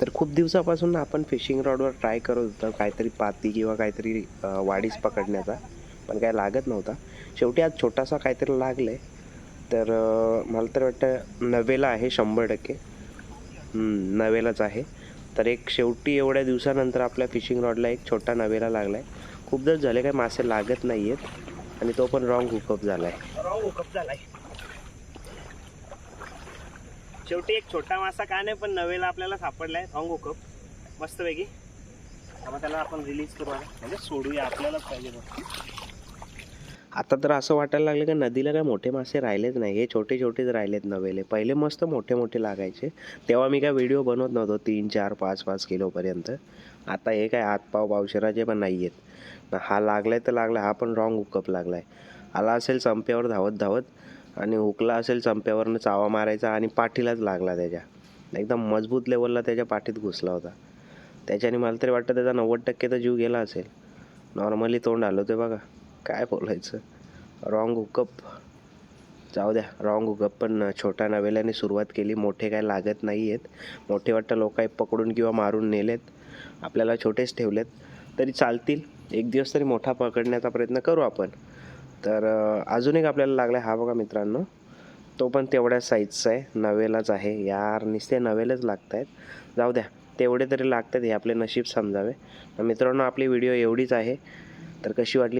तर खूप दिवसापासून आपण फिशिंग रॉडवर ट्राय करत होतो काहीतरी पाती किंवा काहीतरी वाडीस पकडण्याचा. पण काय लागत नव्हता. शेवटी आज छोटासा काहीतरी लागलं आहे तर मला तर वाटतं नवेला आहे शंभर टक्के. नवेलाच आहे. तर एक शेवटी एवढ्या दिवसानंतर आपल्या फिशिंग रॉडला एक छोटा नवेला लागला आहे खूप दिवस झाले काय मासे लागत नाही आहेत आणि तो पण रॉंग हुकअप झाला आहे रॉंग हुकअप झालाय. शेवटी एक छोटा मासा का नाही पण नवेला आपल्याला सापडलाय. रॉंग हुकप मस्तपैकी आता त्याला आपण रिलीज करू म्हणजे सोडूया. आपल्यालाच पाहिजे आता तर असं वाटायला लागलं की नदीला काय मोठे मासे राहिलेच नाही. हे छोटे छोटेच राहिलेत नवेले. पहिले मस्त मोठे मोठे लागायचे. तेव्हा मी काय व्हिडिओ बनवत नव्हतो. तीन चार पाच पाच किलोपर्यंत आता हे काय हातपाव पावशेराचे पण नाही आहेत हा लागलाय तर लागला हा पण रॉंग हुकअप लागलाय. आला असेल संपेवर धावत धावत. आणि हुकला असेल चंप्यावरनं चावा मारायचा आणि पाठीलाच लागला त्याच्या. एकदम मजबूत लेवलला त्याच्या पाठीत घुसला होता. त्याच्याने मला तरी वाटतं त्याचा नव्वद टक्के तर जीव गेला असेल. नॉर्मली तोंड आलं ते बघा. काय बोलायचं? रॉंग हुकअप जाऊ द्या रॉंग हुकअप पण छोट्या नवेल्याने सुरुवात केली. मोठे काय लागत नाही आहेत मोठे वाटतं लोक पकडून किंवा मारून नेलेत. आपल्याला छोटेच ठेवलेत. तरी चालतील. एक दिवस तरी मोठा पकडण्याचा प्रयत्न करू आपण. तर अजून एक आपल्याला लागला हा बघा मित्रांनो. तो पण तेवढ्या साईजचा आहे. नवेलाच आहे. यार नुसते नवेलच लागत आहेत जाऊ द्या. तेवढे तरी लागतात हे आपले नशीब समजावे. मित्रांनो आपली व्हिडिओ एवढीच आहे. तर कशी वाटली?